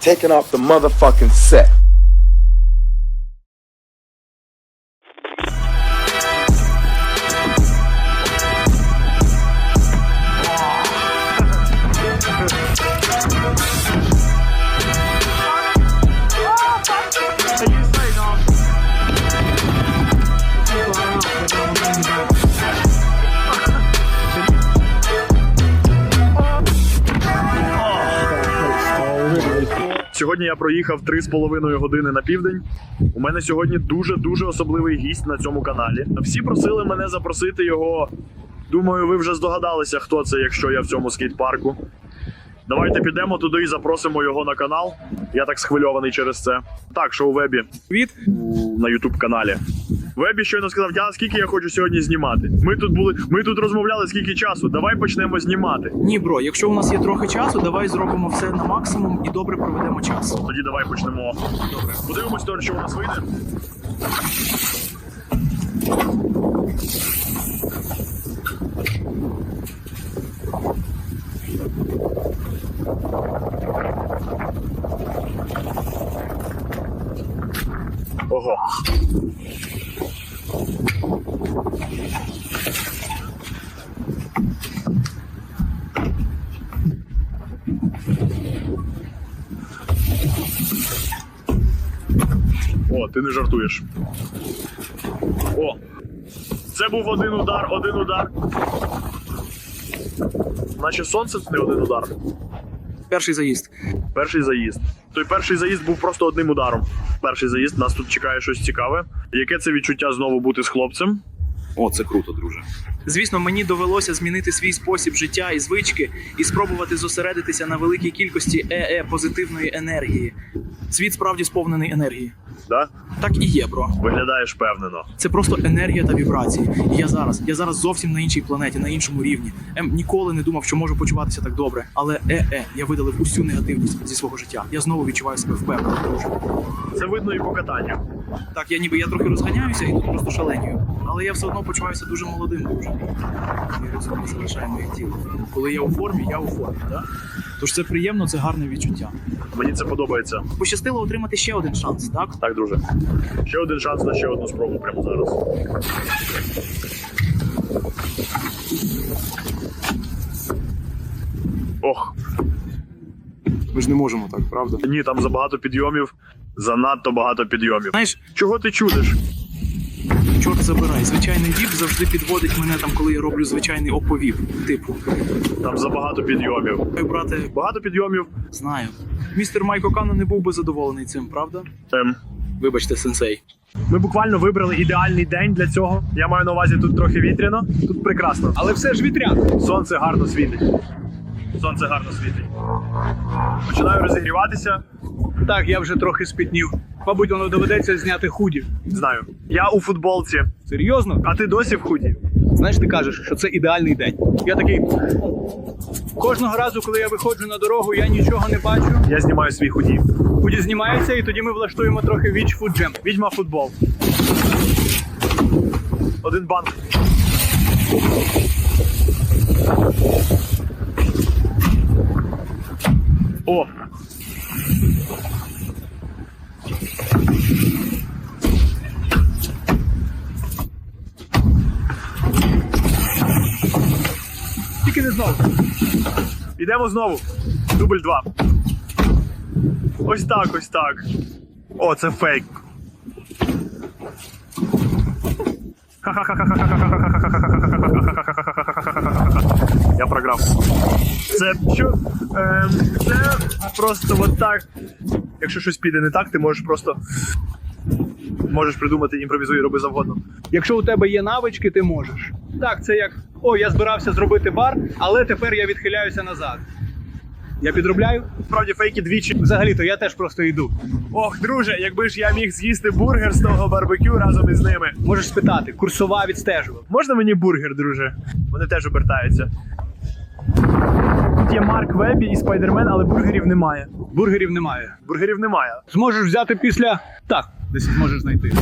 taking off the motherfucking set. Сьогодні 3,5 години на південь. У мене сьогодні дуже дуже особливий гість на цьому каналі. Всі просили мене запросити його. Думаю, ви вже здогадалися, хто це, якщо я в цьому скейт-парку. Давайте підемо туди і запросимо його на канал. Я так схвильований через це. Так, що у вебі Від на Ютуб каналі. Вебі щойно сказав, я скільки я хочу сьогодні знімати. Ми тут були, ми тут розмовляли скільки часу. Давай почнемо знімати. ні, бро. Якщо у нас є трохи часу, давай зробимо все на максимум і добре проведемо час. Тоді давай почнемо. Добре. Подивимось, то, що у нас вийде. Ого. О, ти не жартуєш. О! Це був один удар, один удар. Наче сонце це не один удар. Перший заїзд. Перший заїзд. Той перший заїзд був просто одним ударом. Перший заїзд, нас тут чекає щось цікаве. Яке це відчуття знову бути з хлопцем? О, це круто, друже. Звісно, мені довелося змінити свій спосіб життя і звички і спробувати зосередитися на великій кількості ЕЕ позитивної енергії. Світ справді сповнений енергії. Да? Так і є, бро. Виглядаєш впевнено. Це просто енергія та вібрації. І я зараз, я зараз зовсім на іншій планеті, на іншому рівні. Ем, ніколи не думав, що можу почуватися так добре. Але е-е, я видалив усю негативність зі свого життя. Я знову відчуваю себе впевнено, друже. Це видно і по катанню. Так, я ніби я трохи розганяюся і тут просто шаленію. Але я все одно почуваюся дуже молодим, друже. І розум залишає моє тіло. Коли я у формі, я у формі, так? Тож це приємно, це гарне відчуття. Мені це подобається. Пощастило отримати ще один шанс, так? Так, друже. Ще один шанс на ще одну спробу прямо зараз. Ох, Ми ж не можемо так, правда? ні, там забагато підйомів. Занадто багато підйомів. Знаєш, Чого ти чудиш? Чорт забирай, звичайний віп завжди підводить мене там, коли я роблю звичайний оповіп. Типу, Там забагато підйомів. «Ой, брате, Багато підйомів. знаю. Містер Майко Кано не був би задоволений цим, правда? Ем, Вибачте, сенсей. Ми буквально вибрали ідеальний день для цього. Я маю на увазі тут трохи вітряно, тут прекрасно. Але все ж вітряно. Сонце гарно світить. Сонце гарно світить. Починаю розігріватися. Так, я вже трохи спітнів. Мабуть, воно доведеться зняти худі. Знаю. Я у футболці, Серйозно? а ти досі в худі. Знаєш, ти кажеш, що це ідеальний день. Я такий. Кожного разу, коли я виходжу на дорогу, я нічого не бачу. Я знімаю свій худі. Худі знімається, і тоді ми влаштуємо трохи віч фуджем. Відьма футбол. Один банк. О! Знову. Ідемо знову. Дубль два. Ось так, ось так. О, це фейк. Я програв. Це що? Ем, це просто от так. Якщо щось піде не так, ти можеш просто. Можеш придумати, імпровізуй, роби завгодно. Якщо у тебе є навички, ти можеш. Так, це як. О, я збирався зробити бар, але тепер я відхиляюся назад. Я підробляю? Справді фейки двічі. Взагалі-то я теж просто йду. Ох, друже, якби ж я міг з'їсти бургер з того барбекю разом із ними. Можеш спитати, курсова відстежував. Можна мені бургер, друже? Вони теж обертаються. Тут є Марк Вебі і Спайдермен, але бургерів немає. Бургерів немає. Бургерів немає. Зможеш взяти після. Так, десь зможеш знайти.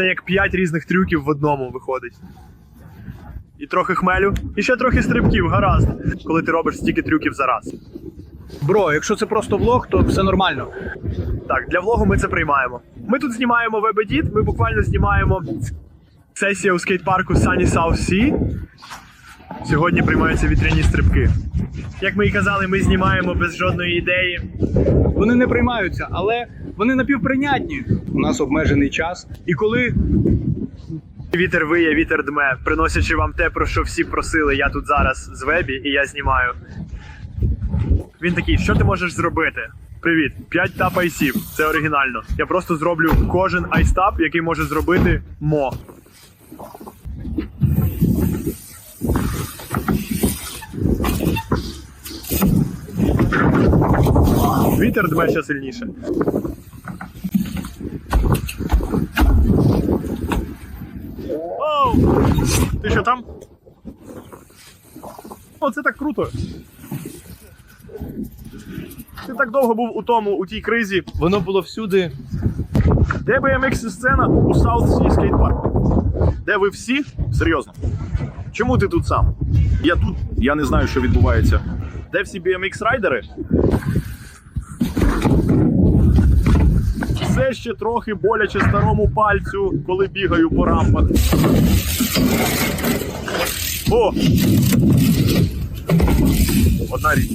Це як п'ять різних трюків в одному виходить. І трохи хмелю, і ще трохи стрибків, гаразд, коли ти робиш стільки трюків за раз. Бро, якщо це просто влог, то все нормально. Так, для влогу ми це приймаємо. Ми тут знімаємо вебедіт, ми буквально знімаємо сесію у скейт-парку Sunny South Sea. Сьогодні приймаються вітряні стрибки. Як ми і казали, ми знімаємо без жодної ідеї. Вони не приймаються, але вони напівприйнятні. У нас обмежений час. І коли Вітер виє, вітер дме, приносячи вам те, про що всі просили. Я тут зараз з вебі і я знімаю. Він такий, що ти можеш зробити? Привіт, 5 тап айсів. Це оригінально. Я просто зроблю кожен айстап, який може зробити мо. Вітер дме ще сильніше. Оу! Ти що там? О, це так круто. Ти так довго був у тому, у тій кризі. Воно було всюди. Де BMX сцена у South Sea Skate Park? Де ви всі? Серйозно. Чому ти тут сам? Я тут, я не знаю, що відбувається. Де всі BMX райдери? Все ще трохи боляче старому пальцю, коли бігаю по рампах. О! Одна річ.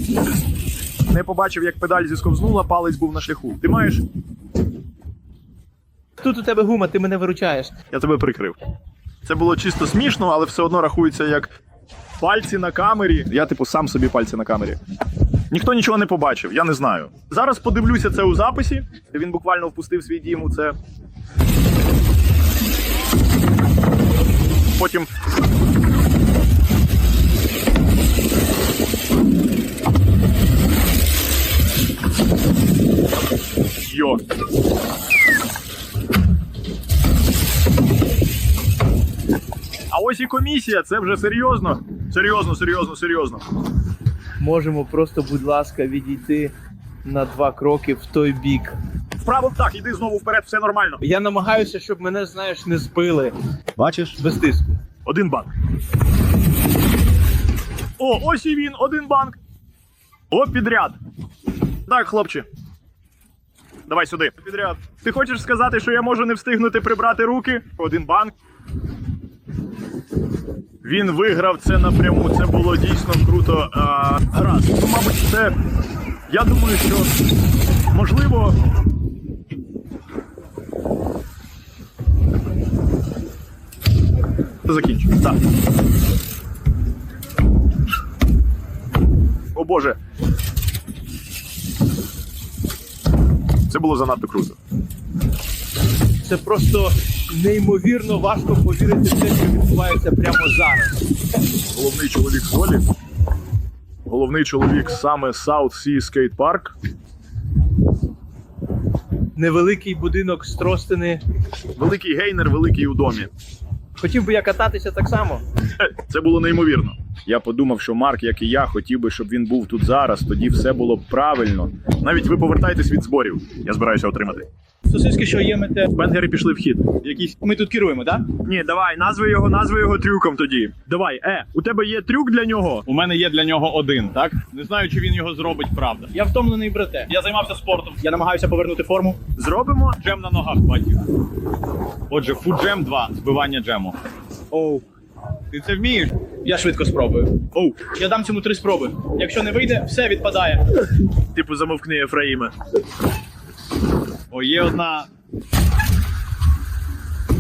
Не побачив, як педаль зісковзнула, палець був на шляху. Ти маєш? Тут у тебе гума, ти мене виручаєш. Я тебе прикрив. Це було чисто смішно, але все одно рахується як пальці на камері. Я, типу, сам собі пальці на камері. Ніхто нічого не побачив, я не знаю. Зараз подивлюся це у записі. Він буквально впустив свій дім у це. Потім. Йо. А ось і комісія, це вже серйозно. Серйозно, серйозно, серйозно. Можемо просто, будь ласка, відійти на два кроки в той бік. Вправо, так, іди знову вперед, все нормально. Я намагаюся, щоб мене, знаєш, не збили Бачиш? без тиску. Один банк. О, ось і він, один банк. О, підряд. Так, хлопче. Давай сюди. Підряд. Ти хочеш сказати, що я можу не встигнути прибрати руки? Один банк. Він виграв це напряму. Це було дійсно круто. А, гаразд. Ну, мабуть, це. Я думаю, що можливо. Закінчу. Так. О Боже. Це було занадто круто. Це просто неймовірно важко повірити в те, що відбувається прямо зараз. Головний чоловік волі. Головний чоловік саме South Sea Skate Park. Невеликий будинок з тростини. Великий гейнер, великий у домі. Хотів би я кататися так само. Це було неймовірно. Я подумав, що Марк, як і я, хотів би, щоб він був тут зараз, тоді все було б правильно. Навіть ви повертаєтесь від зборів. Я збираюся отримати. Сосиски, що є мете. Бенгери пішли в хід. Якісь ми тут керуємо, так? Ні, давай, назви його, назви його трюком тоді. Давай, е, у тебе є трюк для нього. У мене є для нього один, так? Не знаю, чи він його зробить, правда. Я втомлений, брате. Я займався спортом. Я намагаюся повернути форму. Зробимо. Джем на ногах, батьків. Отже, фуджем 2, збивання джему. Оу. Ти це вмієш? Я швидко спробую. Оу, Я дам цьому три спроби. Якщо не вийде, все відпадає. типу замовкни Ефраїме. О, є одна.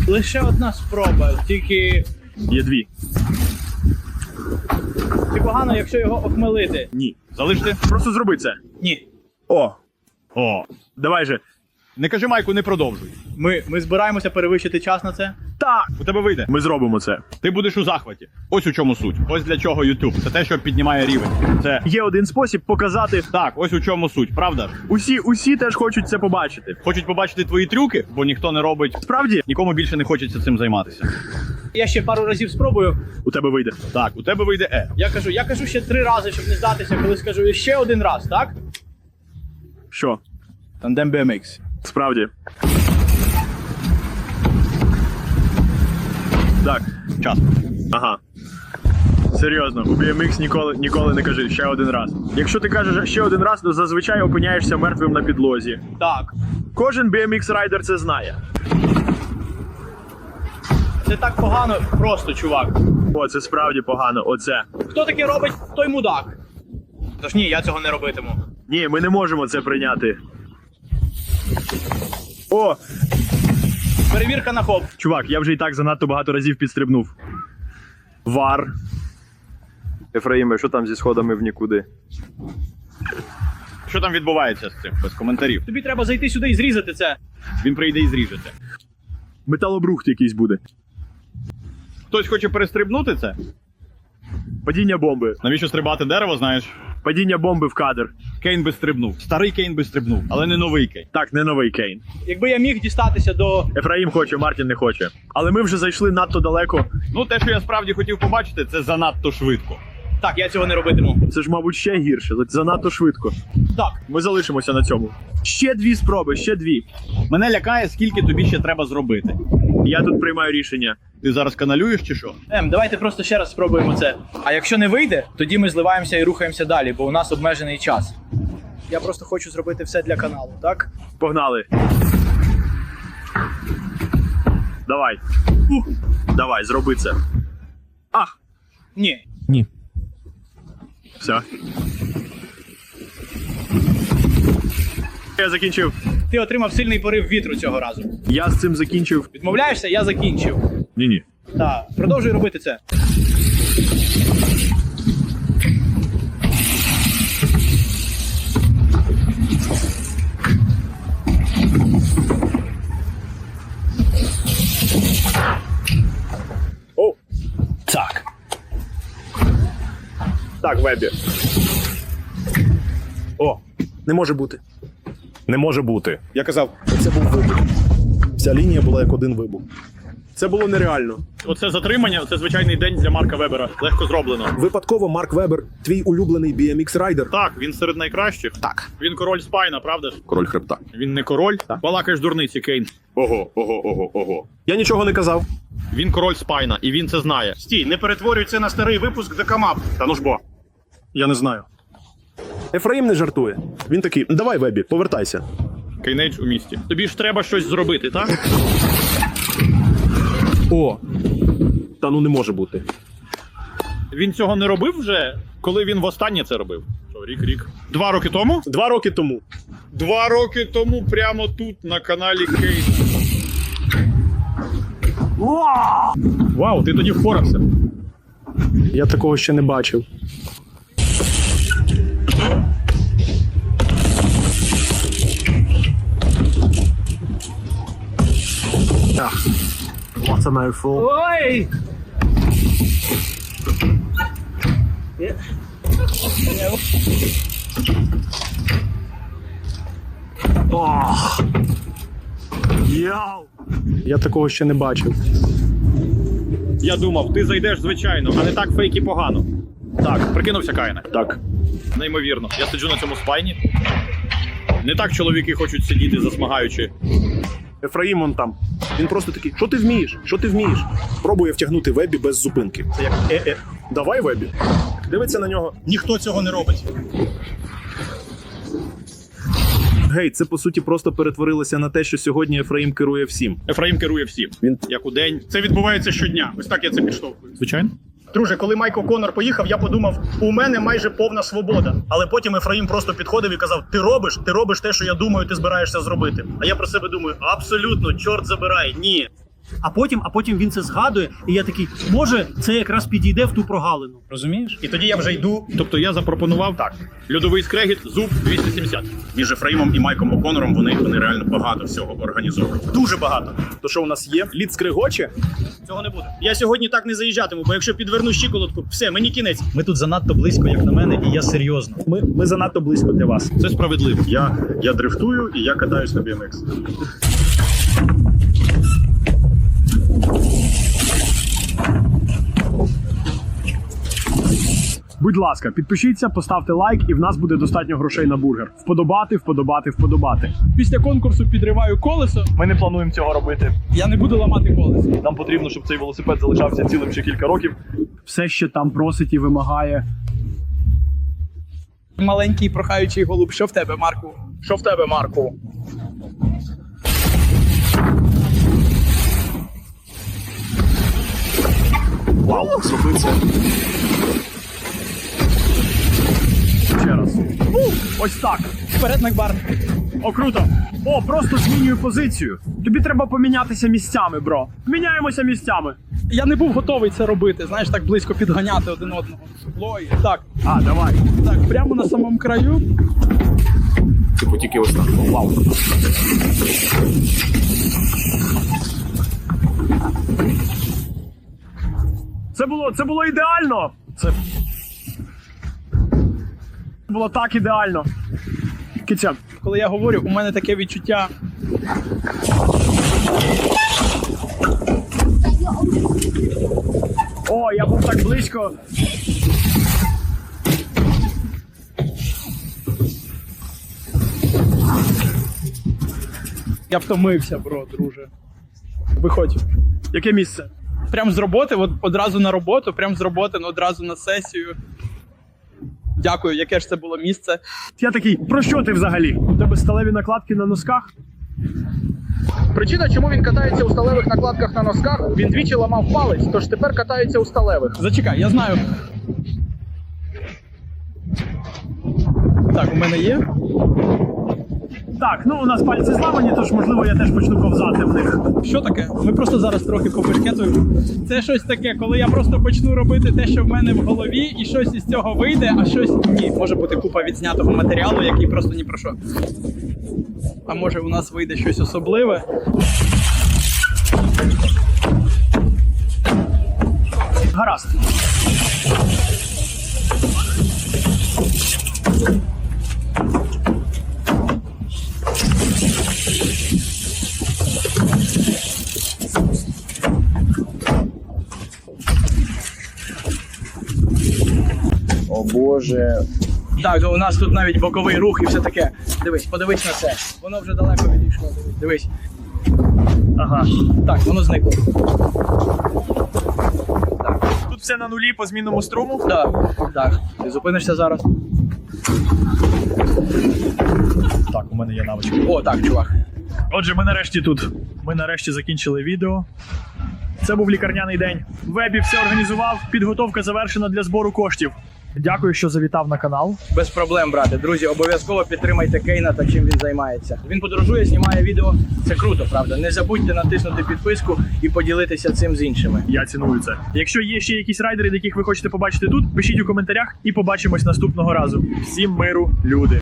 Лише одна спроба, тільки Є дві. чи погано, якщо його охмелити? Ні. Залиште. Просто зроби це. Ні. О, О. давай же. Не кажи Майку, не продовжуй. Ми, ми збираємося перевищити час на це. Так. У тебе вийде. Ми зробимо це. Ти будеш у захваті. Ось у чому суть. Ось для чого YouTube. Це те, що піднімає рівень. Це Є один спосіб показати. так, ось у чому суть, правда? Усі, усі теж хочуть це побачити. Хочуть побачити твої трюки, бо ніхто не робить. Справді, Нікому більше не хочеться цим займатися. Я ще пару разів спробую. у тебе вийде. Так, у тебе вийде Е. Я кажу, я кажу ще три рази, щоб не здатися, коли скажу ще один раз, так? Що? Тандем BMX. Справді. Так. Час. Ага. Серйозно, у BMX ніколи, ніколи не кажи ще один раз. Якщо ти кажеш ще один раз, то зазвичай опиняєшся мертвим на підлозі. Так. Кожен BMX райдер це знає. Це так погано, просто чувак. О, це справді погано. Оце. Хто таке робить, той мудак. Тож ні, я цього не робитиму. Ні, ми не можемо це прийняти. О, Перевірка на хоп. чувак, я вже і так занадто багато разів підстрибнув. Вар. Ефраїме, що там зі сходами в нікуди? Що там відбувається з цим? Без коментарів. Тобі треба зайти сюди і зрізати це. Він прийде і зріже це. Металобрухт якийсь буде. Хтось хоче перестрибнути це? Падіння бомби. Навіщо стрибати дерево, знаєш? Падіння бомби в кадр. Кейн би стрибнув. Старий Кейн би стрибнув, але не новий Кейн. Так, не новий Кейн. Якби я міг дістатися до. Ефраїм хоче, Мартін не хоче. Але ми вже зайшли надто далеко. Ну, те, що я справді хотів побачити, це занадто швидко. Так, я цього не робитиму. Це ж, мабуть, ще гірше. Занадто швидко. Так, Ми залишимося на цьому. Ще дві спроби, ще дві. Мене лякає, скільки тобі ще треба зробити. Я тут приймаю рішення. Ти зараз каналюєш чи що? Ем, давайте просто ще раз спробуємо це. А якщо не вийде, тоді ми зливаємося і рухаємося далі, бо у нас обмежений час. Я просто хочу зробити все для каналу, так? Погнали. Давай. Ух. Давай, зроби це. Ах, Ні. все. Я закінчив. Ти отримав сильний порив вітру цього разу. Я з цим закінчив. Відмовляєшся, я закінчив. Ні, ні. Так, продовжуй робити це. О. Так. Так, Вебі. О, не може бути. Не може бути. Я казав, Це був вибух. Вся лінія була як один вибух. це було нереально. Оце затримання, це звичайний день для Марка Вебера. Легко зроблено. Випадково Марк Вебер, твій улюблений BMX райдер. Так, він серед найкращих. Так. Він король спайна, правда ж? Король хребта. Він не король. Балакаєш дурниці, Кейн. Ого, ого, ого, ого. Я нічого не казав. Він король спайна, і він це знає. Стій, не перетворюй це на старий випуск Декамап. Та ну ж бо. Я не знаю. Ефраїм не жартує. Він такий: давай, Вебі, повертайся. Кейнейдж у місті. Тобі ж треба щось зробити, так? О. Та ну не може бути. Він цього не робив вже, коли він востаннє це робив. Що, рік, рік. Два роки тому? Два роки тому. Два роки тому прямо тут, на каналі Кейна. Вау, ти тоді впорався. Я такого ще не бачив. What's a mouthful? Ой! Я такого ще не бачив. Я думав, ти зайдеш звичайно, а не так фейки погано. Так, прикинувся Каїне. Так. Неймовірно. Я сиджу на цьому спайні. Не так чоловіки хочуть сидіти, засмагаючи. Ефраїм он там. Він просто такий: що ти вмієш? Що ти вмієш? Пробує втягнути Вебі без зупинки. Це як е-е. Давай, Вебі. Дивиться на нього. Ніхто цього не робить. Гей, це по суті просто перетворилося на те, що сьогодні Ефраїм керує всім. Ефраїм керує всім. Він Як у день. Це відбувається щодня. Ось так я це підштовхую. Звичайно. Друже, коли Майкл Конор поїхав, я подумав, у мене майже повна свобода. Але потім Ефраїм просто підходив і казав: Ти робиш, ти робиш те, що я думаю, ти збираєшся зробити. А я про себе думаю: абсолютно, чорт забирай, ні. А потім, а потім він це згадує, і я такий, може, це якраз підійде в ту прогалину. Розумієш? І тоді я вже йду Тобто я запропонував так. Льодовий скрегіт, зуб 270. Між Ефраїмом і Майком Оконором вони, вони реально багато всього організовують. дуже багато. то що у нас є? Лід скригоче? Цього не буде. Я сьогодні так не заїжджатиму, бо якщо підверну щиколотку, все, мені кінець. Ми тут занадто близько, як на мене, і я серйозно. Ми, ми занадто близько для вас. Це справедливо. Я, я дрифтую і я катаюсь на BMX. Будь ласка, підпишіться, поставте лайк, і в нас буде достатньо грошей на бургер. Вподобати, вподобати, вподобати. Після конкурсу підриваю колесо. Ми не плануємо цього робити. Я не буду ламати колесо. Нам потрібно, щоб цей велосипед залишався цілим ще кілька років. Все ще там просить і вимагає. Маленький прохаючий голуб. Що в тебе, Марку? Що в тебе, Марку? Вау, зроби це. Ось так. Вперед, Макбар. О, круто. О, просто змінюю позицію. Тобі треба помінятися місцями, бро. Міняємося місцями. Я не був готовий це робити. Знаєш, так близько підганяти один одного. Лой. Так, А, давай. так, прямо на самому краю. Типу тільки ось так. Вау. Це було, це було ідеально. Це було так ідеально. Киця, Коли я говорю, у мене таке відчуття. о, я був так близько. Я втомився, бро, друже. Виходь. Яке місце? Прям з роботи, от одразу на роботу, прям з роботи, ну одразу на сесію. Дякую, яке ж це було місце. Я такий, про що ти взагалі? У тебе сталеві накладки на носках? Причина, чому він катається у сталевих накладках на носках, він двічі ламав палець, тож тепер катається у сталевих. Зачекай, я знаю. Так, у мене є. Так, ну у нас пальці зламані, тож можливо я теж почну ковзати в них. Що таке? Ми просто зараз трохи побешкетуємо. Це щось таке, коли я просто почну робити те, що в мене в голові, і щось із цього вийде, а щось ні. Може бути купа відзнятого матеріалу, який просто ні про що. А може у нас вийде щось особливе. Гаразд. Боже. Так, у нас тут навіть боковий рух і все таке. Дивись, подивись на це. Воно вже далеко відійшло. Дивись. Ага. Так, воно зникло. Тут все на нулі по змінному струму. Так, так. Ти зупинишся зараз. Так, у мене є навичка. О, так, чувак. Отже, ми нарешті тут. Ми нарешті закінчили відео. Це був лікарняний день. Вебі все організував. Підготовка завершена для збору коштів. Дякую, що завітав на канал. Без проблем, брате. Друзі, обов'язково підтримайте Кейна та чим він займається. Він подорожує, знімає відео. Це круто, правда. Не забудьте натиснути підписку і поділитися цим з іншими. Я ціную це. Якщо є ще якісь райдери, яких ви хочете побачити тут, пишіть у коментарях і побачимось наступного разу. Всім миру, люди!